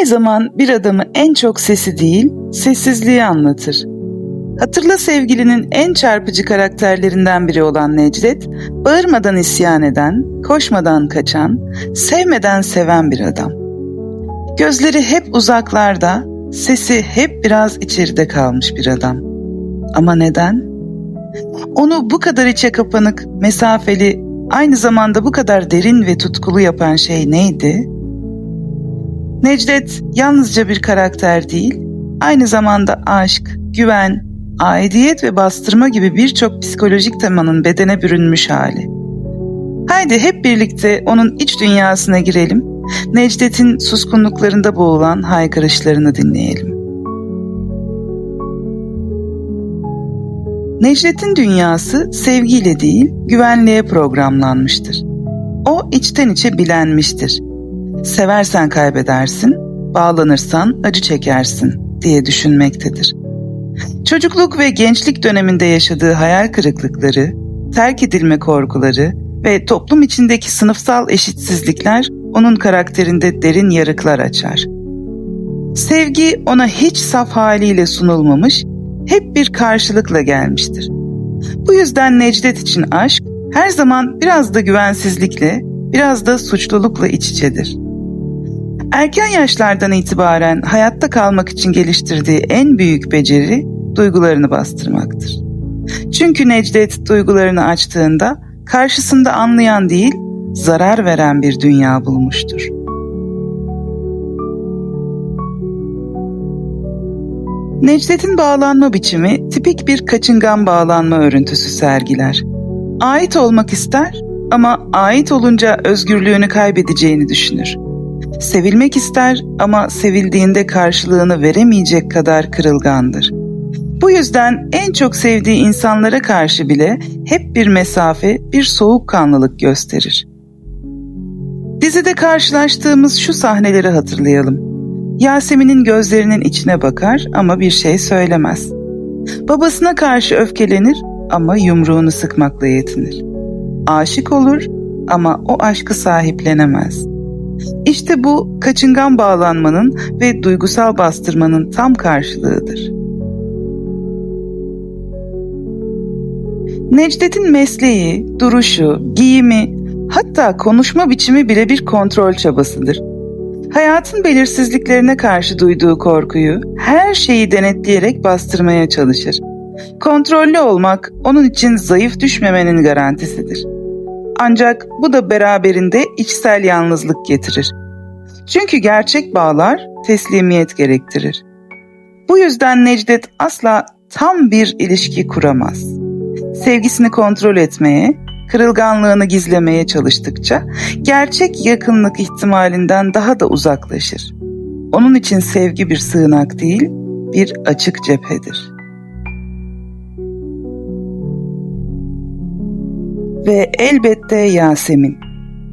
Kimi zaman bir adamı en çok sesi değil, sessizliği anlatır. Hatırla sevgilinin en çarpıcı karakterlerinden biri olan Necdet, bağırmadan isyan eden, koşmadan kaçan, sevmeden seven bir adam. Gözleri hep uzaklarda, sesi hep biraz içeride kalmış bir adam. Ama neden? Onu bu kadar içe kapanık, mesafeli, aynı zamanda bu kadar derin ve tutkulu yapan şey neydi? Necdet yalnızca bir karakter değil, aynı zamanda aşk, güven, aidiyet ve bastırma gibi birçok psikolojik temanın bedene bürünmüş hali. Haydi hep birlikte onun iç dünyasına girelim, Necdet'in suskunluklarında boğulan haykırışlarını dinleyelim. Necdet'in dünyası sevgiyle değil, güvenliğe programlanmıştır. O içten içe bilenmiştir. Seversen kaybedersin, bağlanırsan acı çekersin diye düşünmektedir. Çocukluk ve gençlik döneminde yaşadığı hayal kırıklıkları, terk edilme korkuları ve toplum içindeki sınıfsal eşitsizlikler onun karakterinde derin yarıklar açar. Sevgi ona hiç saf haliyle sunulmamış, hep bir karşılıkla gelmiştir. Bu yüzden Necdet için aşk her zaman biraz da güvensizlikle, biraz da suçlulukla iç içedir. Erken yaşlardan itibaren hayatta kalmak için geliştirdiği en büyük beceri duygularını bastırmaktır. Çünkü Necdet duygularını açtığında karşısında anlayan değil, zarar veren bir dünya bulmuştur. Necdet'in bağlanma biçimi tipik bir kaçıngan bağlanma örüntüsü sergiler. Ait olmak ister ama ait olunca özgürlüğünü kaybedeceğini düşünür. Sevilmek ister ama sevildiğinde karşılığını veremeyecek kadar kırılgandır. Bu yüzden en çok sevdiği insanlara karşı bile hep bir mesafe, bir soğukkanlılık gösterir. Dizide karşılaştığımız şu sahneleri hatırlayalım. Yasemin'in gözlerinin içine bakar ama bir şey söylemez. Babasına karşı öfkelenir ama yumruğunu sıkmakla yetinir. Aşık olur ama o aşkı sahiplenemez. İşte bu kaçıngan bağlanmanın ve duygusal bastırmanın tam karşılığıdır. Necdet'in mesleği, duruşu, giyimi, hatta konuşma biçimi bile bir kontrol çabasıdır. Hayatın belirsizliklerine karşı duyduğu korkuyu her şeyi denetleyerek bastırmaya çalışır. Kontrollü olmak onun için zayıf düşmemenin garantisidir. Ancak bu da beraberinde içsel yalnızlık getirir. Çünkü gerçek bağlar teslimiyet gerektirir. Bu yüzden Necdet asla tam bir ilişki kuramaz. Sevgisini kontrol etmeye, kırılganlığını gizlemeye çalıştıkça gerçek yakınlık ihtimalinden daha da uzaklaşır. Onun için sevgi bir sığınak değil, bir açık cephedir. Ve elbette Yasemin.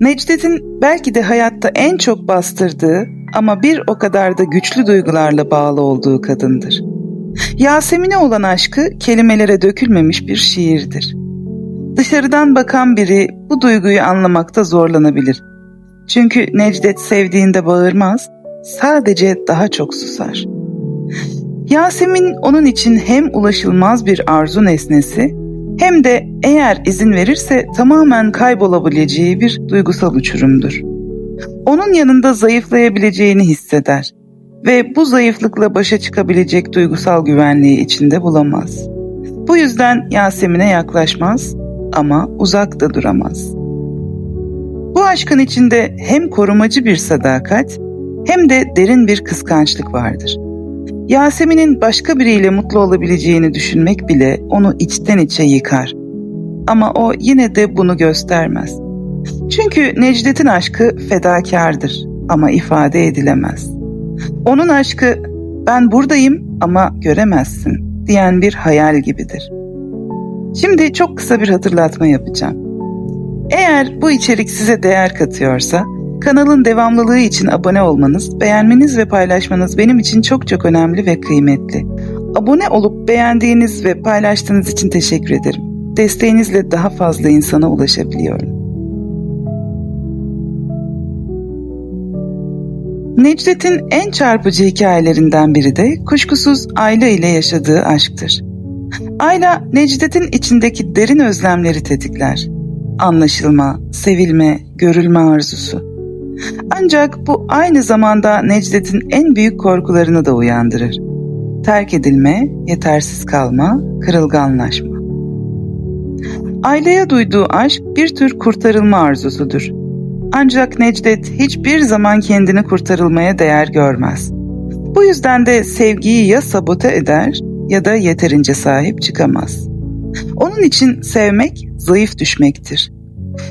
Necdet'in belki de hayatta en çok bastırdığı ama bir o kadar da güçlü duygularla bağlı olduğu kadındır. Yasemin'e olan aşkı kelimelere dökülmemiş bir şiirdir. Dışarıdan bakan biri bu duyguyu anlamakta zorlanabilir. Çünkü Necdet sevdiğinde bağırmaz, sadece daha çok susar. Yasemin onun için hem ulaşılmaz bir arzu nesnesi hem de eğer izin verirse tamamen kaybolabileceği bir duygusal uçurumdur. Onun yanında zayıflayabileceğini hisseder ve bu zayıflıkla başa çıkabilecek duygusal güvenliği içinde bulamaz. Bu yüzden Yasemin'e yaklaşmaz ama uzak da duramaz. Bu aşkın içinde hem korumacı bir sadakat hem de derin bir kıskançlık vardır. Yasemin'in başka biriyle mutlu olabileceğini düşünmek bile onu içten içe yıkar. Ama o yine de bunu göstermez. Çünkü Necdet'in aşkı fedakardır ama ifade edilemez. Onun aşkı ben buradayım ama göremezsin diyen bir hayal gibidir.'' Şimdi çok kısa bir hatırlatma yapacağım. Eğer bu içerik size değer katıyorsa, kanalın devamlılığı için abone olmanız, beğenmeniz ve paylaşmanız benim için çok çok önemli ve kıymetli. Abone olup beğendiğiniz ve paylaştığınız için teşekkür ederim. Desteğinizle daha fazla insana ulaşabiliyorum. Necdet'in en çarpıcı hikayelerinden biri de kuşkusuz Ayla ile yaşadığı aşktır. Ayla, Necdet'in içindeki derin özlemleri tetikler. Anlaşılma, sevilme, görülme arzusu. Ancak bu aynı zamanda Necdet'in en büyük korkularını da uyandırır. Terk edilme, yetersiz kalma, kırılganlaşma. Aileye duyduğu aşk bir tür kurtarılma arzusudur. Ancak Necdet hiçbir zaman kendini kurtarılmaya değer görmez. Bu yüzden de sevgiyi ya sabote eder ya da yeterince sahip çıkamaz. Onun için sevmek zayıf düşmektir.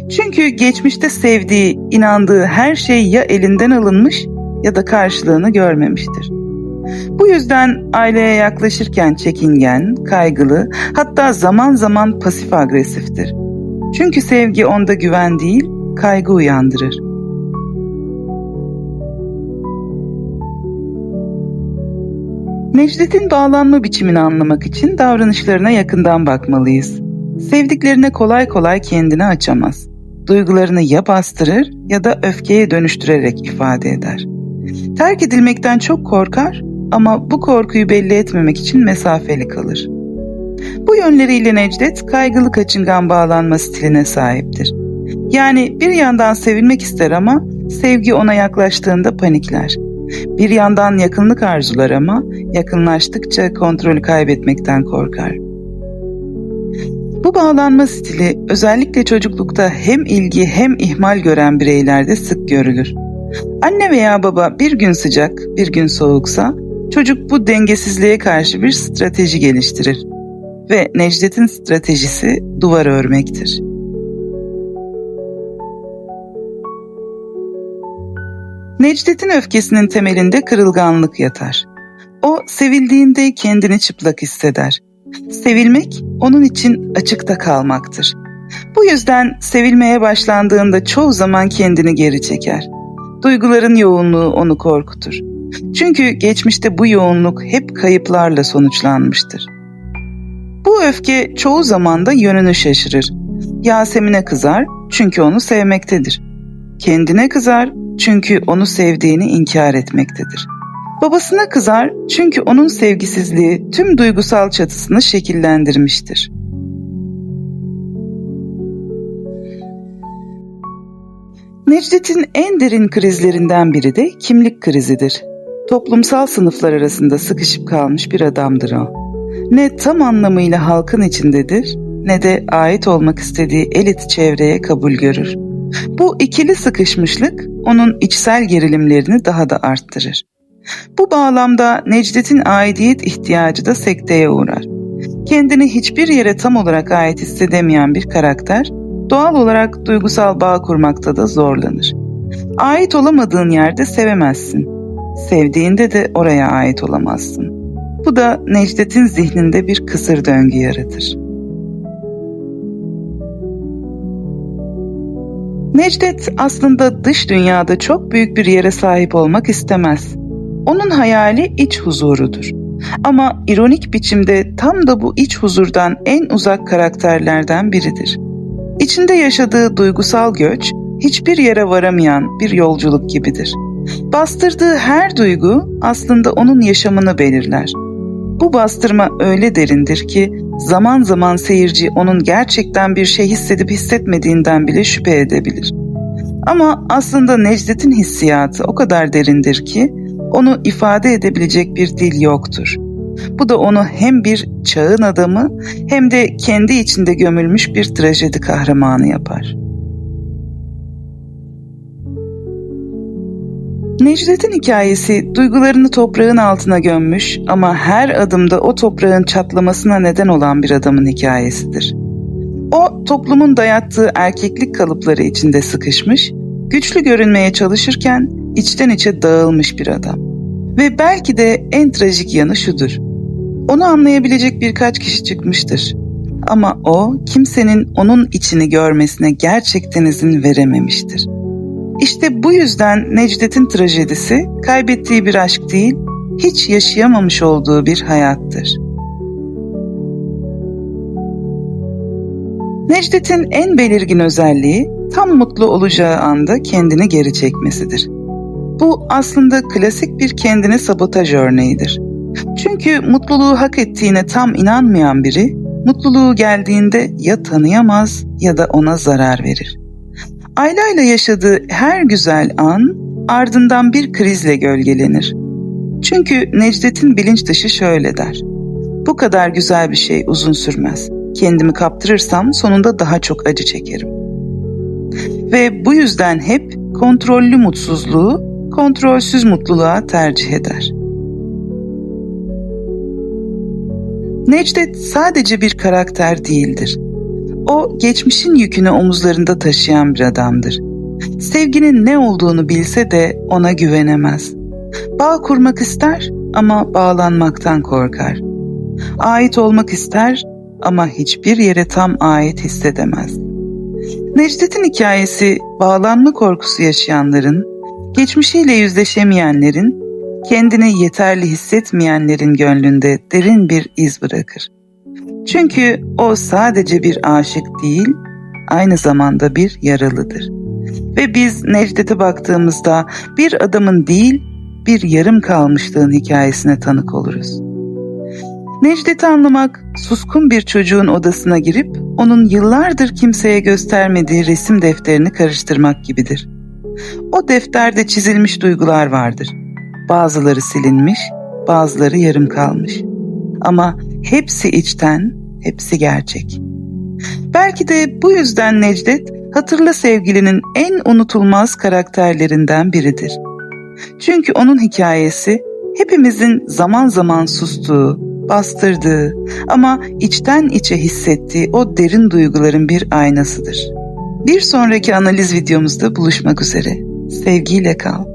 Çünkü geçmişte sevdiği, inandığı her şey ya elinden alınmış ya da karşılığını görmemiştir. Bu yüzden aileye yaklaşırken çekingen, kaygılı, hatta zaman zaman pasif agresiftir. Çünkü sevgi onda güven değil, kaygı uyandırır. Necdet'in bağlanma biçimini anlamak için davranışlarına yakından bakmalıyız. Sevdiklerine kolay kolay kendini açamaz. Duygularını ya bastırır ya da öfkeye dönüştürerek ifade eder. Terk edilmekten çok korkar ama bu korkuyu belli etmemek için mesafeli kalır. Bu yönleriyle Necdet kaygılı kaçıngan bağlanma stiline sahiptir. Yani bir yandan sevilmek ister ama sevgi ona yaklaştığında panikler. Bir yandan yakınlık arzular ama yakınlaştıkça kontrolü kaybetmekten korkar. Bu bağlanma stili özellikle çocuklukta hem ilgi hem ihmal gören bireylerde sık görülür. Anne veya baba bir gün sıcak, bir gün soğuksa çocuk bu dengesizliğe karşı bir strateji geliştirir. Ve Necdet'in stratejisi duvar örmektir. Necdet'in öfkesinin temelinde kırılganlık yatar. O sevildiğinde kendini çıplak hisseder. Sevilmek onun için açıkta kalmaktır. Bu yüzden sevilmeye başlandığında çoğu zaman kendini geri çeker. Duyguların yoğunluğu onu korkutur. Çünkü geçmişte bu yoğunluk hep kayıplarla sonuçlanmıştır. Bu öfke çoğu zaman da yönünü şaşırır. Yasemin'e kızar çünkü onu sevmektedir. Kendine kızar çünkü onu sevdiğini inkar etmektedir. Babasına kızar çünkü onun sevgisizliği tüm duygusal çatısını şekillendirmiştir. Necdet'in en derin krizlerinden biri de kimlik krizidir. Toplumsal sınıflar arasında sıkışıp kalmış bir adamdır o. Ne tam anlamıyla halkın içindedir ne de ait olmak istediği elit çevreye kabul görür. Bu ikili sıkışmışlık onun içsel gerilimlerini daha da arttırır. Bu bağlamda Necdet'in aidiyet ihtiyacı da sekteye uğrar. Kendini hiçbir yere tam olarak ait hissedemeyen bir karakter, doğal olarak duygusal bağ kurmakta da zorlanır. Ait olamadığın yerde sevemezsin. Sevdiğinde de oraya ait olamazsın. Bu da Necdet'in zihninde bir kısır döngü yaratır. Necdet aslında dış dünyada çok büyük bir yere sahip olmak istemez. Onun hayali iç huzurudur. Ama ironik biçimde tam da bu iç huzurdan en uzak karakterlerden biridir. İçinde yaşadığı duygusal göç hiçbir yere varamayan bir yolculuk gibidir. Bastırdığı her duygu aslında onun yaşamını belirler. Bu bastırma öyle derindir ki zaman zaman seyirci onun gerçekten bir şey hissedip hissetmediğinden bile şüphe edebilir. Ama aslında Necdet'in hissiyatı o kadar derindir ki onu ifade edebilecek bir dil yoktur. Bu da onu hem bir çağın adamı hem de kendi içinde gömülmüş bir trajedi kahramanı yapar. Necdet'in hikayesi duygularını toprağın altına gömmüş ama her adımda o toprağın çatlamasına neden olan bir adamın hikayesidir. O toplumun dayattığı erkeklik kalıpları içinde sıkışmış, güçlü görünmeye çalışırken içten içe dağılmış bir adam. Ve belki de en trajik yanı şudur. Onu anlayabilecek birkaç kişi çıkmıştır. Ama o kimsenin onun içini görmesine gerçekten izin verememiştir. İşte bu yüzden Necdet'in trajedisi kaybettiği bir aşk değil, hiç yaşayamamış olduğu bir hayattır. Necdet'in en belirgin özelliği tam mutlu olacağı anda kendini geri çekmesidir. Bu aslında klasik bir kendine sabotaj örneğidir. Çünkü mutluluğu hak ettiğine tam inanmayan biri, mutluluğu geldiğinde ya tanıyamaz ya da ona zarar verir. Ayla ile yaşadığı her güzel an ardından bir krizle gölgelenir. Çünkü Necdet'in bilinç dışı şöyle der. Bu kadar güzel bir şey uzun sürmez. Kendimi kaptırırsam sonunda daha çok acı çekerim. Ve bu yüzden hep kontrollü mutsuzluğu kontrolsüz mutluluğa tercih eder. Necdet sadece bir karakter değildir. O geçmişin yükünü omuzlarında taşıyan bir adamdır. Sevginin ne olduğunu bilse de ona güvenemez. Bağ kurmak ister ama bağlanmaktan korkar. Ait olmak ister ama hiçbir yere tam ait hissedemez. Necdet'in hikayesi bağlanma korkusu yaşayanların, geçmişiyle yüzleşemeyenlerin, kendini yeterli hissetmeyenlerin gönlünde derin bir iz bırakır. Çünkü o sadece bir aşık değil, aynı zamanda bir yaralıdır. Ve biz Necdet'e baktığımızda bir adamın değil, bir yarım kalmışlığın hikayesine tanık oluruz. Necdet'i anlamak, suskun bir çocuğun odasına girip onun yıllardır kimseye göstermediği resim defterini karıştırmak gibidir. O defterde çizilmiş duygular vardır. Bazıları silinmiş, bazıları yarım kalmış. Ama hepsi içten, hepsi gerçek. Belki de bu yüzden Necdet, Hatırla Sevgili'nin en unutulmaz karakterlerinden biridir. Çünkü onun hikayesi hepimizin zaman zaman sustuğu, bastırdığı ama içten içe hissettiği o derin duyguların bir aynasıdır. Bir sonraki analiz videomuzda buluşmak üzere. Sevgiyle kal.